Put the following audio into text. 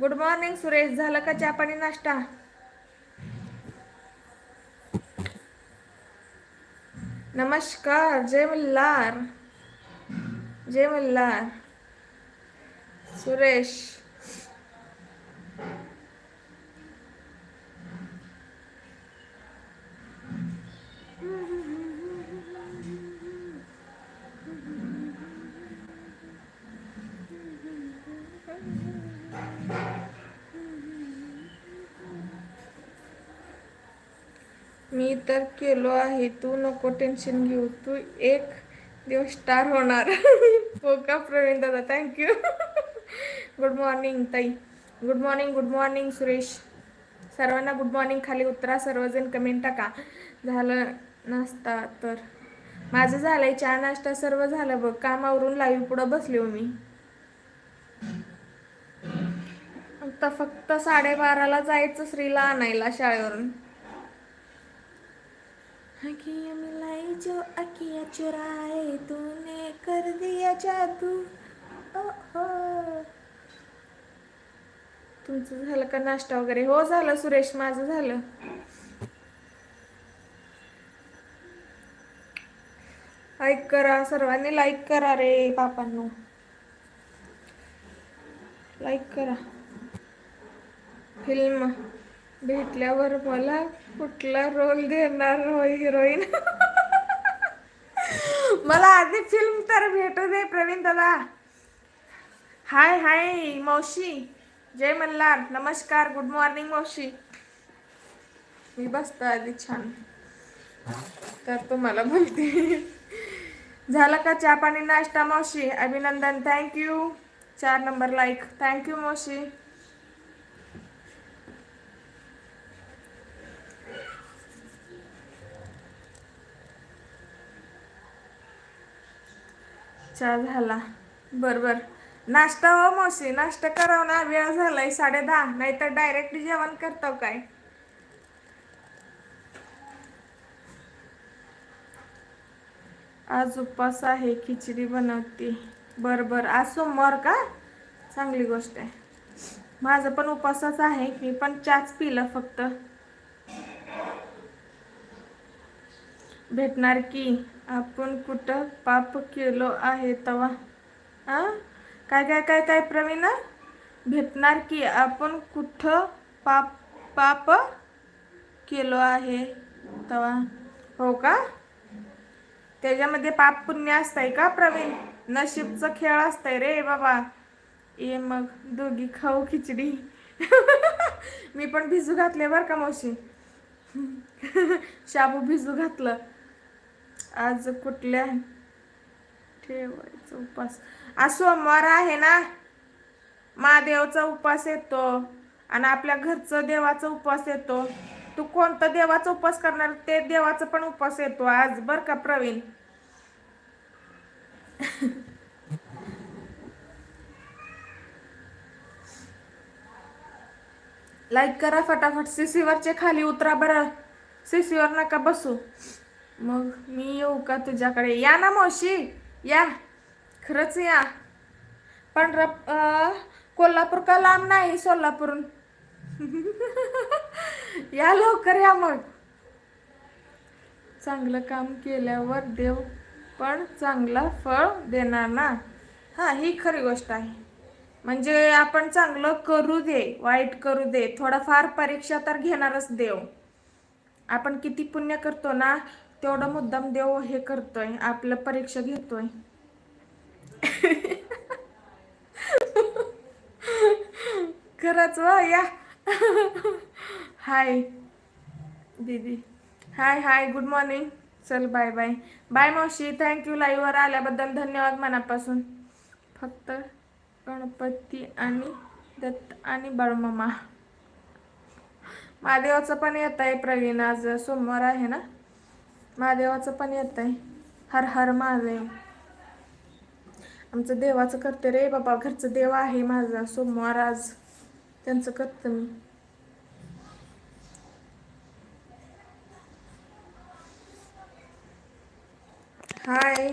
Good morning Suresh झालं का चहा पाणी नाश्ता नमस्कार जय मल्हार जय मल्हार सुरेश मी तर केलो आहे तू नको टेन्शन घेऊ. तू एक दिवस स्टार होणार. हो का प्रवीण दादा? थँक्यू गुड मॉर्निंग ताई. Good morning good morning Suresh. सर्वांना गुड मॉर्निंग खाली उतरा सर्वजण कमेंट टाका. झालं नाश्ता तर. माझं झालंय चहा नाश्ता सर्व झालं बघ. कामावरून लाईव्ह पुढं बसले हो मी. आता फक्त साडेबाराला जायचं श्रीला आणायला शाळेवरून. अखियाँ मिलाई जो अखियाँ चुराए तूने कर दिया जादू। ओ हो तुमचं झालं का नाश्ता वगैरे? हो झालं सुरेश माझं झालं. लाईक करा सर्वांनी लाईक करा रे पापांनो लाईक करा. फिल्म भेटल्यावर मला कुठला रोल देणार होय हिरोईन मला आधी फिल्म तर भेटू दे प्रवीण दादा. हाय हाय मावशी. जय मल्हार. नमस्कार. गुड मॉर्निंग मावशी. मी बसतो आधी छान. तर तुम्हाला बोलते झालं का चहा पाणी नाश्ता मावशी? अभिनंदन. थँक्यू चार नंबर लाईक थँक्यू मावशी. चहा झाला. बरोबर. नाश्ता हो मावशी नाश्ता करावं ना वेळ झालाय साडे दहा नाहीतर डायरेक्ट जेवण करतो काय? आज उपवास आहे खिचडी बनवते. बर बर आज सोमवार का? चांगली गोष्ट आहे. माझं पण उपवासच आहे मी पण चहाच पिलं फक्त. भेटणार की? आपण कुठं पाप केलो आहे तवा? आ? काय काय काय काय प्रवीण? भेटणार की? आपण कुठं पाप पाप केलो आहे तवा? हो का? त्याच्यामध्ये पाप पुण्य असतंय का प्रवीण? नशीबचं खेळ असतंय रे बाबा. ये मग दोघी खाऊ खिचडी. मी पण भिजू घातले बरं का मावशी? शाबू भिजू घातलं. आज कुठल्या ठेवायचा उपास? आज सोमवार आहे ना? महादेवचा उपास येतो आणि आपल्या घरचं देवाचा उपास येतो. तू कोणता देवाचा उपवास करणार? ते देवाचा पण उपवास येतो आज बर का प्रवीण? लाईक करा फटाफट. सीसीवरचे खाली उतरा बरं. सीसीवर नका बसू. मग मी येऊ का तुझ्याकडे? या ना मावशी. या. खरंच या. पण कोल्हापूर का लांब नाही सोलापूरून या लवकर या मग. चांगलं काम केल्यावर देव पण चांगलं फळ देणार ना? हा ही खरी गोष्ट आहे. म्हणजे आपण चांगलं करू दे वाईट करू दे. थोडाफार परीक्षा तर घेणारच देव. आपण किती पुण्य करतो ना? तेवढं मुद्दाम देव हे करतोय आपलं परीक्षा घेतोय. खरंच वा या. हाय. दीदी. हाय हाय गुड मॉर्निंग चल बाय बाय बाय मावशी. थँक्यू लाईव्हवर आल्याबद्दल धन्यवाद मनापासून. फक्त गणपती आणि दत्त आणि बाळमामा. महादेवाचं पण येत आहे प्रवीण आज सोमवार आहे ना? महादेवाचं पण येत आहे हर हर महादेव. आमचं देवाचं करते रे बाबा घरचं देव आहे माझा सोमवार आज. त्यांचं करतं मी हाय.